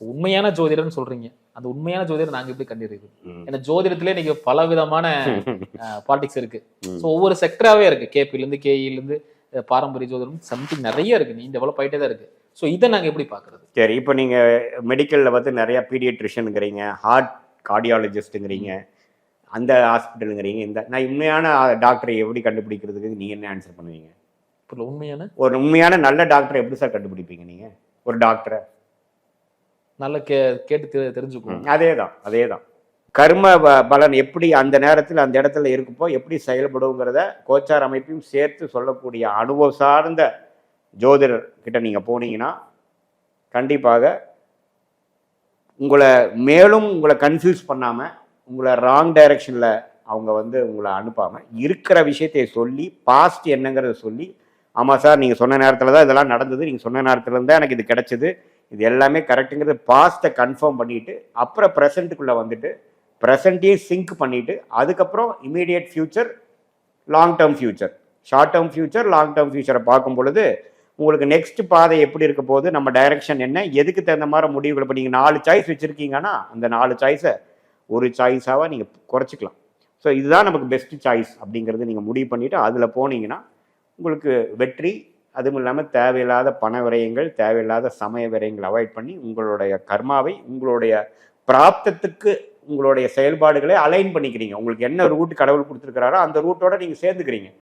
உண்மையான ஜோதிடர்னு சொல்றீங்க. அந்த உண்மையான ஜோதிடர் நாங்க எப்படி ம். ஏன்னா ஜோதிடத்திலே நீங்க பல விதமான பாலிடிக்ஸ் இருக்கு. ஸோ ஒவ்வொரு செக்டராகவே இருக்கு. கேபில இருந்து கேஇல இருந்து அஹ், பாரம்பரிய ஜோதிடம் சம்திங் நிறைய இருக்கு. நீ டெவலப் ஆயிட்டே தான் இருக்கு. ஸோ இதை நாங்க எப்படி பாக்குறது சரி இப்போ நீங்க மெடிக்கல்ல பார்த்து நிறைய பீடியட்ரிஷனுங்கிறீங்க ஹார்ட் கார்டியாலஜிஸ்ட்டுங்கிறீங்க அந்த ஹாஸ்பிட்டலுங்கிறீங்க இந்த நான் உண்மையான டாக்டரை எப்படி கண்டுபிடிக்கிறதுக்கு நீங்க என்ன ஆன்சர் பண்ணுவீங்க? இப்போ உண்மையான? ஒரு உண்மையான நல்ல டாக்டரை எப்படி சார் கண்டுபிடிப்பீங்க நீங்க? ஒரு டாக்டரை நல்ல கே கேட்டு தெ- அதே தான் அதே தான் கர்ம ப- பலன் எப்படி அந்த நேரத்தில் அந்த இடத்துல இருக்குப்போ எப்படி செயல்படுங்கிறத கோச்சார் அமைப்பையும் சேர்த்து சொல்லக்கூடிய அனுபவம் சார்ந்த ஜோதிடர் கிட்ட நீங்கள் போனீங்கன்னா கண்டிப்பாக உங்களை மேலும் உங்களை கன்ஃபியூஸ் பண்ணாமல் உங்களை ராங் டைரக்ஷனில் அவங்க வந்து உங்களை அனுப்பாமல் இருக்கிற விஷயத்தை சொல்லி பாஸ்ட் என்னங்கிறத சொல்லி ஆமாம் சார் நீங்கள் சொன்ன நேரத்தில் தான் இதெல்லாம் நடந்தது நீங்கள் சொன்ன நேரத்தில் தான் எனக்கு இது கிடச்சிது இது எல்லாமே கரெக்டுங்கிறது பாஸ்ட்டை கன்ஃபார்ம் பண்ணிட்டு அப்புறம் ப்ரெசண்ட்டுக்குள்ளே வந்துட்டு ப்ரெசண்ட்டையும் சிங்க் பண்ணிட்டு அதுக்கப்புறம் immediate future long term future short term future long term ஃபியூச்சரை பார்க்கும் பொழுது உங்களுக்கு நெக்ஸ்ட் பாதை எப்படி இருக்க போது நம்ம டைரக்ஷன் என்ன எதுக்கு தகுந்த மாதிரி முடிவுகள் இப்போ நீங்கள் நாலு சாய்ஸ் வச்சுருக்கீங்கன்னா அந்த நாலு சாய்ஸை ஒரு சாய்ஸாக நீங்கள் குறைச்சிக்கலாம். ஸோ இதுதான் நமக்கு பெஸ்ட் சாய்ஸ் அப்படிங்கிறது நீங்கள் முடிவு பண்ணிவிட்டு அதில் போனீங்கன்னா உங்களுக்கு வெற்றி அதுவும் இல்லாமல் தேவையில்லாத பண விரயங்கள் தேவையில்லாத சமய விரயங்கள் அவாய்ட் பண்ணி உங்களுடைய கர்மாவை உங்களுடைய பிராப்தத்துக்கு உங்களுடைய செயல்பாடுகளை அலைன் பண்ணிக்கிறீங்க. உங்களுக்கு என்ன ரூட் கடவுள் கொடுத்துருக்கிறாரோ அந்த ரூட்டோட நீங்கள் சேர்ந்துக்கிறீங்க.